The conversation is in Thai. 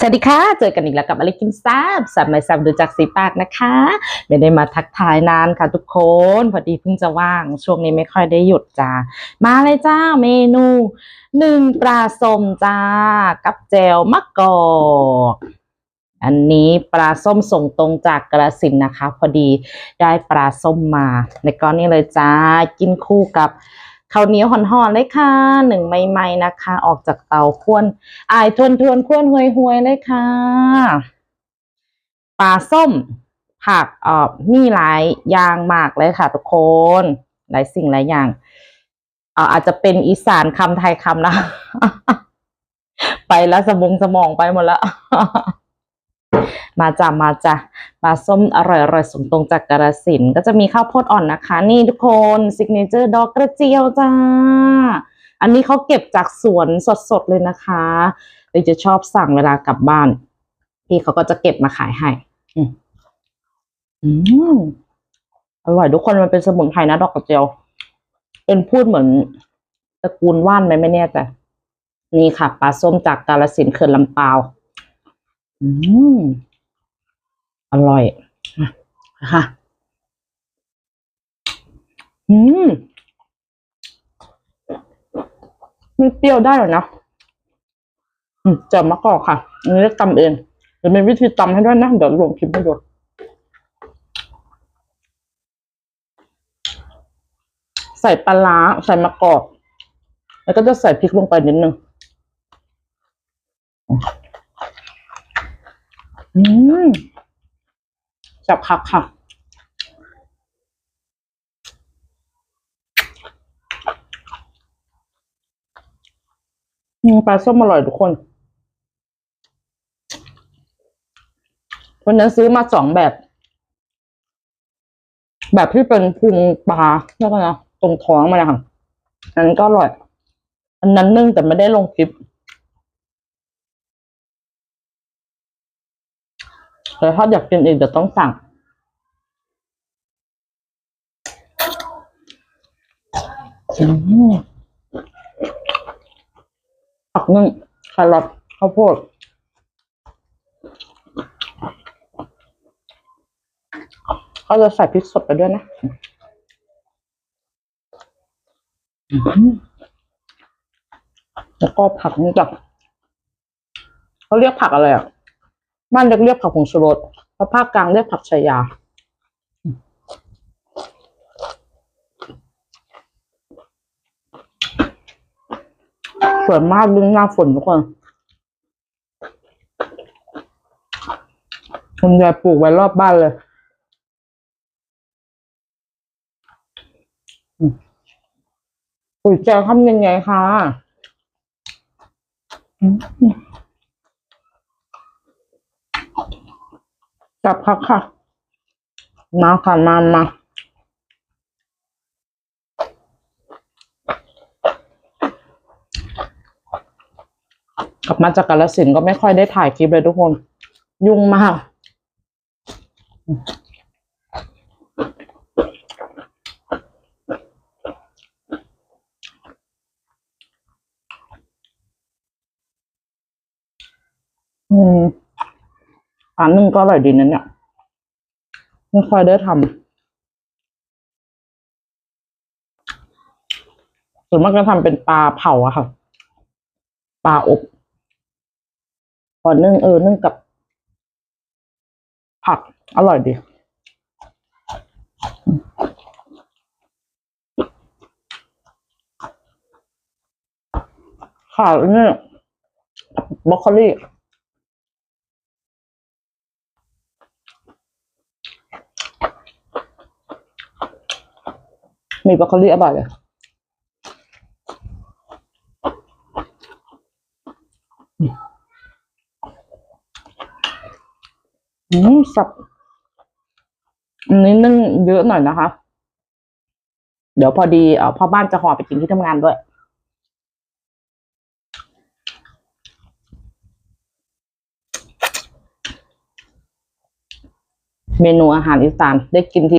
สวัสดีค่ะ เจอกันอีกแล้วกับอลิกินซ่าบสับไม่สับดูจากสีปากนะคะ ไม่ได้มาทักทายนานค่ะทุกคน พอดีเพิ่งจะว่าง ช่วงนี้ไม่ค่อยได้หยุดจ้า มาเลยจ้าเมนูหนึ่งปลาส้มจ้า กับแจวมะกอกอันนี้ปลาส้มส่งตรงจากกระสินนะคะ พอดีได้ปลาส้มมา ในก้อนนี้เลยจ้า กินคู่กับ ข้าวเหนียวห่อนๆเลยค่ะหนึ่งใหม่ๆนะคะ ออกจากเตาข้วนอายทวนทวนควนหวยหวยเลยค่ะปลาส้ม ผักเอ่อมีหลายอย่างมากเลยค่ะ ทุกคน หลายสิ่งหลายอย่างเอ่ออาจจะเป็นอีสานคำไทยคำนะ ไปแล้วสมองสมองไปหมดแล้ว มาจ้ะมาจ้ะปลาส้มอร่อยอร่อยสมตรงจากกระสินก็จะมีข้าวโพดอ่อนนะคะ นี่ทุกคนซิกเนเจอร์ดอกกระเจียวจ้า อันนี้เขาเก็บจากสวนสดๆเลยนะคะเลยจะชอบสั่งเวลากลับบ้าน พี่เขาก็จะเก็บมาขายให้อืมอร่อยทุกคนมันเป็นสมุนไพรนะดอกกระเจียว เป็นพูดเหมือนตระกูลว่านไหมไม่แน่ใจนี่ค่ะปลาส้มจากกาลสินเขื่อนลำปาว อืมอร่อยอะค่ะอืมมันเปรี้ยวได้เหรอนะอืมเจะมะกอกค่ะอันนี้ตำเองเดี๋ยวมีวิธีตำให้ด้วยนะเดี๋ยวลงคลิปให้ดูใส่ปลาร้าใส่มะกอก แล้วก็จะใส่พริกลงไปนิดนึง อืมจับคักค่ะอืมปลาส้มอร่อยทุกคน วันนั้นซื้อมาสองแบบ แบบที่เป็นพุงปลาเรียกว่านะตรงท้องมันนะคะอันนั้นก็อร่อย อันนั้นนึ่งแต่ไม่ได้ลงคลิป แต่ถ้าอยากกินอีกเดี๋ยวต้องสั่ง ผักนึ่งแครอทข้าวโพดเขาจะใส่พริกสดไปด้วยนะแล้วก็ผักนี่จ้ะเขาเรียกผักอะไรอะ บ้านเรียกเรียกผักผงชูรสพระภาคกลางเรียกผักชายา สวยมากดึงหน้าฝนทุกคนคุณยายปลูกไว้รอบบ้านเลยอืมปุ๋ยแจวทำยังไงคะอืม จับพักค่ะ มาค่ะมามากลับมาจากกาลสินก็ไม่ค่อยได้ถ่ายคลิปเลยทุกคน ยุ่งมาก อืม อันนึ่งก็อร่อยดีนะเนี่ยไม่ค่อยได้ทำส่วนมากก็ทำเป็นปลาเผาอะค่ะ ปลาอบพอนึ่งเออนึ่งกับ ผักอร่อยดีค่ะนี่บรอกโคลี มีบรอกโคลีอร่อยเลยอืมสับอันนี้นึ่งเยอะหน่อยนะคะ เดี๋ยวพอดีเอ่อพ่อบ้านจะห่อไปกินที่ทำงานด้วย เมนูอาหารอีสานได้กินที